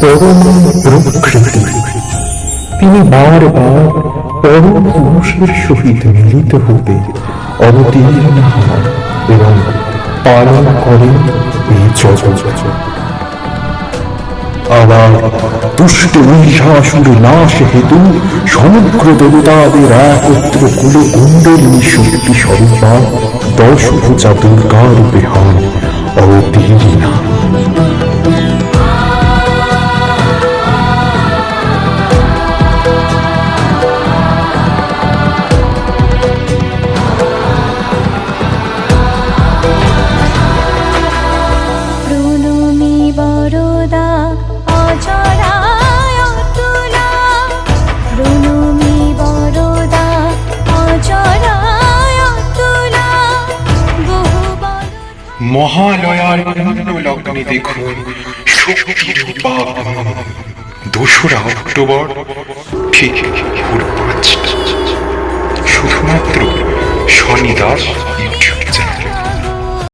পরম প্রকৃতি তিনি বারবার পরম পুরুষের সহিত মিলিত হতে অবতীর্ণ হন এবং পালন করেন এই জগৎ। আবার দুষ্ট মহিষাসুর নাশ হেতু সমগ্র দেবতাদের একত্র কুলে কুণ্ডলিনী শক্তি স্বরূপা দশ ভূজা দুর্গার বিহান অবতীর্ণা। মহালয়ার পূর্ণ লগ্নে দেখুন শক্তির উপাগমন দোসরা অক্টোবর ঠিক ভোর পাঁচটা। শুধুমাত্র শনিদাস